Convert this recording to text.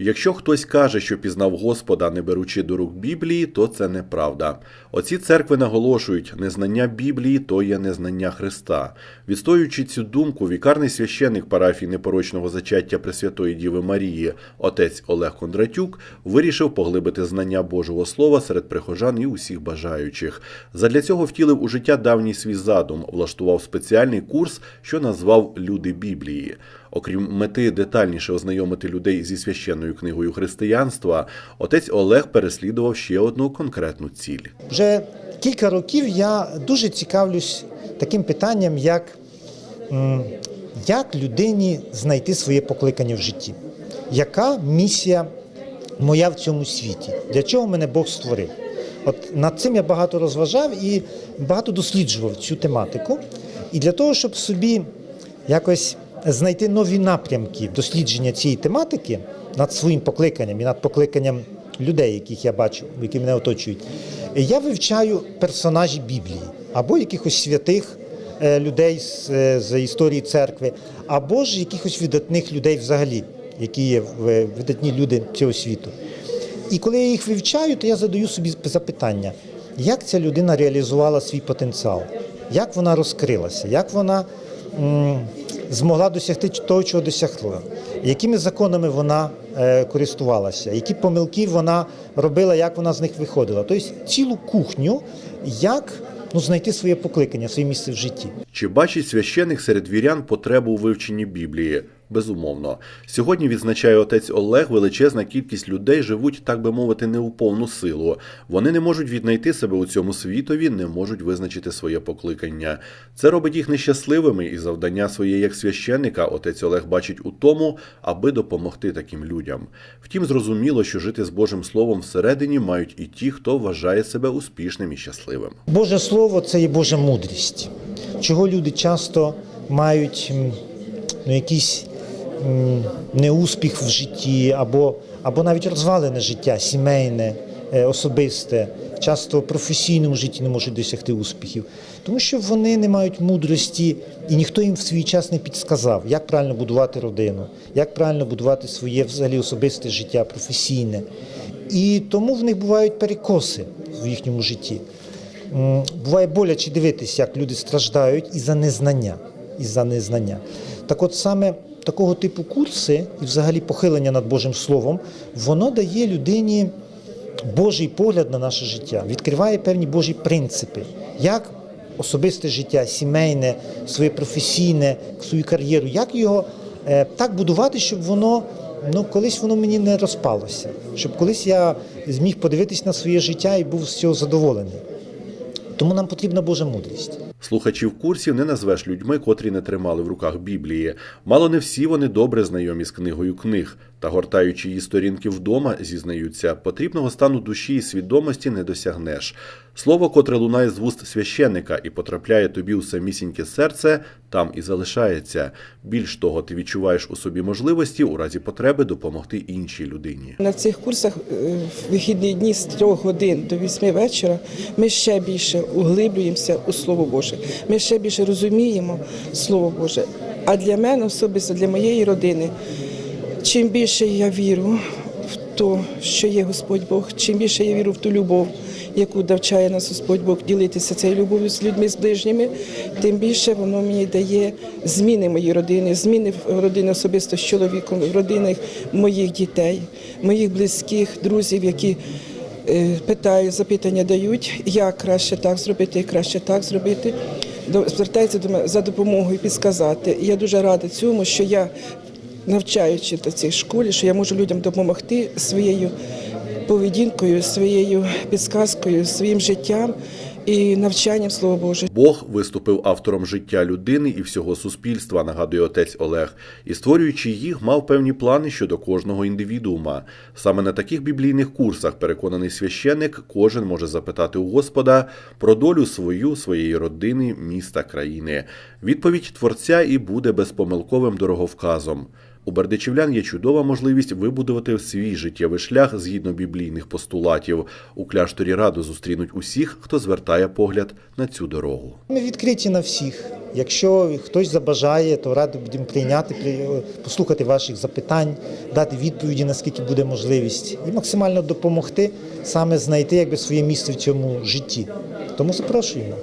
Якщо хтось каже, що пізнав Господа, не беручи до рук Біблії, то це неправда. Оці церкви наголошують, незнання Біблії то є незнання Христа. Відстоюючи цю думку, вікарний священник парафії непорочного зачаття Пресвятої Діви Марії, отець Олег Кондратюк, вирішив поглибити знання Божого Слова серед прихожан і усіх бажаючих. Задля цього втілив у життя давній свій задум, влаштував спеціальний курс, що назвав Люди Біблії. Окрім мети детальніше ознайомити людей зі священною книгою християнства, отець Олег переслідував ще одну конкретну ціль. Вже кілька років я дуже цікавлюсь таким питанням, як, як людині знайти своє покликання в житті. Яка місія моя в цьому світі? Для чого мене Бог створив? От над цим я багато розважав і багато досліджував цю тематику. І для того, щоб собі якось знайти нові напрямки дослідження цієї тематики над своїм покликанням і над покликанням людей, яких я бачу, які мене оточують, я вивчаю персонажі Біблії або якихось святих е, людей з, е, з історії церкви, або ж якихось видатних людей взагалі, які є видатні люди цього світу. І коли я їх вивчаю, то я задаю собі запитання, як ця людина реалізувала свій потенціал, як вона розкрилася, як вона змогла досягти того, чого досягла, якими законами вона е, користувалася, які помилки вона робила, як вона з них виходила. Тобто цілу кухню, як ну, знайти своє покликання, своє місце в житті. Чи бачить священик серед вірян потребу у вивченні Біблії? Безумовно. Сьогодні відзначає отець Олег, величезна кількість людей живуть, так би мовити, не у повну силу. Вони не можуть віднайти себе у цьому світові, не можуть визначити своє покликання. Це робить їх нещасливими, і завдання своє як священника отець Олег бачить у тому, аби допомогти таким людям. Втім, зрозуміло, що жити з Божим Словом всередині мають і ті, хто вважає себе успішним і щасливим. Боже Слово це є Божа мудрість, чого люди часто мають ну, якийсь м, неуспіх в житті, або, або навіть розвалене життя, сімейне, е, особисте, часто в професійному житті не можуть досягти успіхів, тому що вони не мають мудрості, і ніхто їм в свій час не підсказав, як правильно будувати родину, як правильно будувати своє взагалі особисте життя, професійне. І тому в них бувають перекоси в їхньому житті. Буває боляче дивитися, як люди страждають із-за незнання. Із-за незнання. Так от саме такого типу курси і взагалі похилення над Божим Словом, воно дає людині Божий погляд на наше життя, відкриває певні Божі принципи, як особисте життя, сімейне, своє професійне, свою кар'єру, як його е, так будувати, щоб воно ну, колись воно мені не розпалося, щоб колись я зміг подивитись на своє життя і був з цього задоволений. Тому нам потрібна Божа мудрість. Слухачів курсів не назвеш людьми, котрі не тримали в руках Біблії. Мало не всі вони добре знайомі з книгою книг, та гортаючи її сторінки вдома, зізнаються, потрібного стану душі і свідомості не досягнеш. Слово, котре лунає з вуст священника і потрапляє тобі у самісіньке серце, там і залишається. Більш того, ти відчуваєш у собі можливості у разі потреби допомогти іншій людині. На цих курсах е, в вихідні дні з 3 годин до 8 вечора ми ще більше углиблюємося у Слово Боже. Ми ще більше розуміємо Слово Боже. А для мене особисто, для моєї родини, чим більше я вірю в те, що є Господь Бог, чим більше я вірю в ту любов, яку навчає нас Господь Бог ділитися цією любов'ю з людьми, з ближніми, тим більше воно мені дає зміни моєї родини, зміни в родини особисто з чоловіком, в родинах моїх дітей, моїх близьких, друзів, які е, питають, запитання дають, як краще так зробити, як краще так зробити. Звертається до мене за допомогою підсказати. Я дуже рада цьому, що я навчаючи на цій школі, що я можу людям допомогти своєю поведінкою, своєю підсказкою, своїм життям і навчанням Слова Боже. Бог виступив автором життя людини і всього суспільства, нагадує отець Олег, і створюючи їх, мав певні плани щодо кожного індивідуума. Саме на таких біблійних курсах, переконаний священник, кожен може запитати у Господа про долю свою, своєї родини, міста, країни. Відповідь творця і буде безпомилковим дороговказом. У бердичівлян є чудова можливість вибудувати свій життєвий шлях згідно біблійних постулатів. У кляшторі раду зустрінуть усіх, хто звертає погляд на цю дорогу. Ми відкриті на всіх. Якщо хтось забажає, то радо будемо прийняти, при- послухати ваших запитань, дати відповіді, наскільки буде можливість, і максимально допомогти саме знайти якби своє місце в цьому житті. Тому запрошуємо.